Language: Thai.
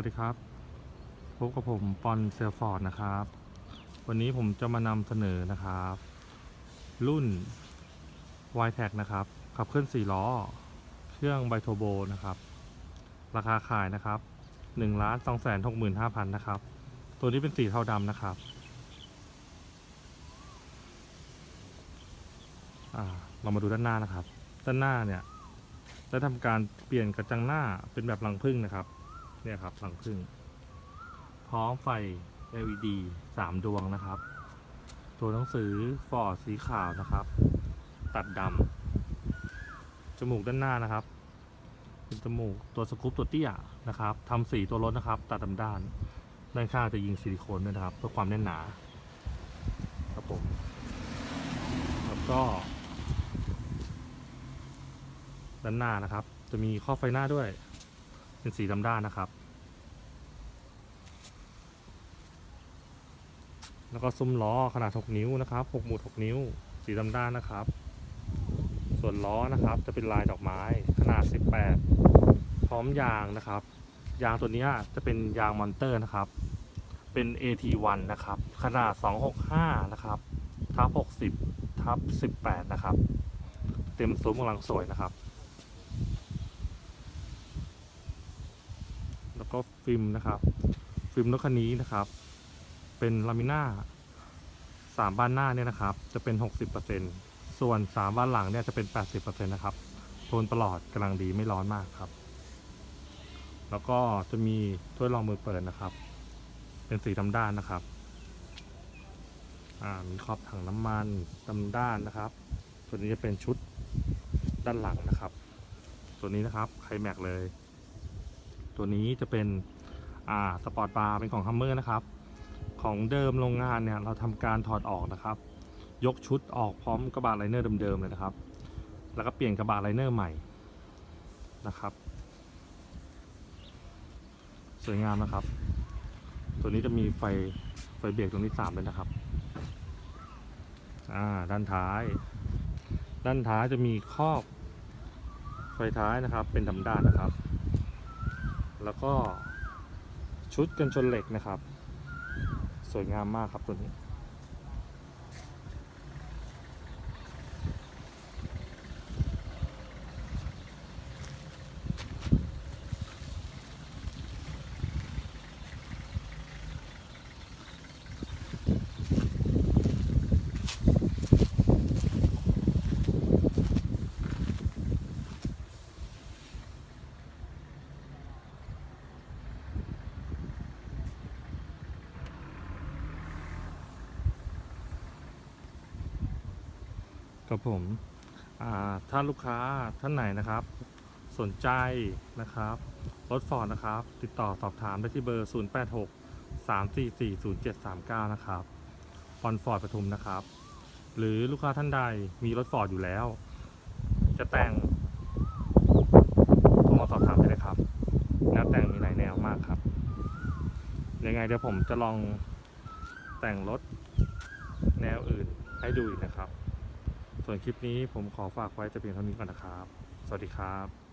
วัสดีครับ พบกับผมปอนเซลฟอร์ดนะครับ วันนี้ผมจะมานำเสนอนะครับ รุ่น y t e c นะครับ ขับเคลื่อน4ล้อ เครื่องไบโทโบนะครับ ราคาขายนะครับ1นึ่งล้านสองแสนหกหมื่นห้าพันนะครับ ตัวนี้เป็นสีเทาดำนะครับ เรามาดูด้านหน้านะครับ ด้านหน้าเนี่ยได้ทำการเปลี่ยนกระจังหน้าเป็นแบบรังผึ้งนะครับ เนี่ยครับรังผึ้งพร้อมไฟ LED 3ดวงนะครับ ตัวหนังสือฟอร์ดสีขาวนะครับ ตัดดำจมูกด้านหน้านะครับ เป็นจมูกตัวสกู๊ปตัวเตี้ยนะครับทำสีตัวรถนะครับ ตัดดำด้านด้านข้างจะยิงซิลิโคนด้วยนะครับ เพื่อความแน่นหนา ครับผมแล้วก็ ด้านหน้านะครับ จะมีข้อไฟหน้าด้วย เป็นสีดำด้านนะครับ แล้วก็ซุ้มล้อขนาด 6 นิ้วนะครับ 6 หมุด 6 นิ้ว สีดำด้านนะครับ ส่วนล้อนะครับจะเป็นลายดอกไม้ขนาด 18 พร้อมยางนะครับ ยางตัวนี้จะเป็นยางมอนเตอร์นะครับ เป็น AT1 นะครับ ขนาด 265 นะครับทับ60 ทับ18 นะครับ เต็มซุ้มกำลังสวยนะครับ แล้วก็ฟิล์มนะครับฟิล์มรถคันนี้นะครับ เป็นลามิน่าสามบ้านหน้าเนี่ยนะครับ จะเป็น 60%ส่วนสามบ้านหลังเนี่ยจะเป็น 80%นะครับโทนประหลอดกำลังดีไม่ร้อนมากครับ แล้วก็จะมีถ้วยรองมือเปิดนะครับ เป็นสีดำด้านนะครับอ่ามีขอบถังน้ำมันดำด้านนะครับตัวนี้จะเป็นชุดด้านหลังนะครับ ตัวนี้นะครับไคแม็กเลย ตัวนี้จะเป็นอ่าสปอร์ตบาร์เป็นของฮัมเมอร์นะครับ ของเดิมโรงงานเนี่ยเราทำการถอดออกนะครับ ยกชุดออกพร้อมกระบะไลเนอร์เดิมๆเลยนะครับ แล้วก็เปลี่ยนกระบะไลเนอร์ใหม่นะครับ สวยงามนะครับ ตัวนี้จะมีไฟไฟเบรกตรงที่สามเลยนะครับอ่าด้านท้าย ด้านท้ายจะมีครอบไฟท้ายนะครับ เป็นดำด้านนะครับ แล้วก็ชุดกันชนเหล็กนะครับ สวยงามมากครับตัวนี้ ครับผมอ่าถ้าลูกค้าท่านไหนนะครับ สนใจนะครับรถฟอร์ดนะครับ ติดต่อสอบถามได้ที่เบอร์ 086 344 0739 นะครับฟอนฟอร์ดปทุมนะครับ หรือลูกค้าท่านใดมีรถฟอร์ดอยู่แล้ว จะแต่งโทรมาสอบถามได้เลยครับแนวแต่งมีหลายแนวมากครับยังไงเดี๋ยวผมจะลองแต่งรถแนวอื่นให้ดูอีกนะครับ ส่วนคลิปนี้ผมขอฝากไว้แต่เพียงเท่านี้ก่อนนะครับ สวัสดีครับ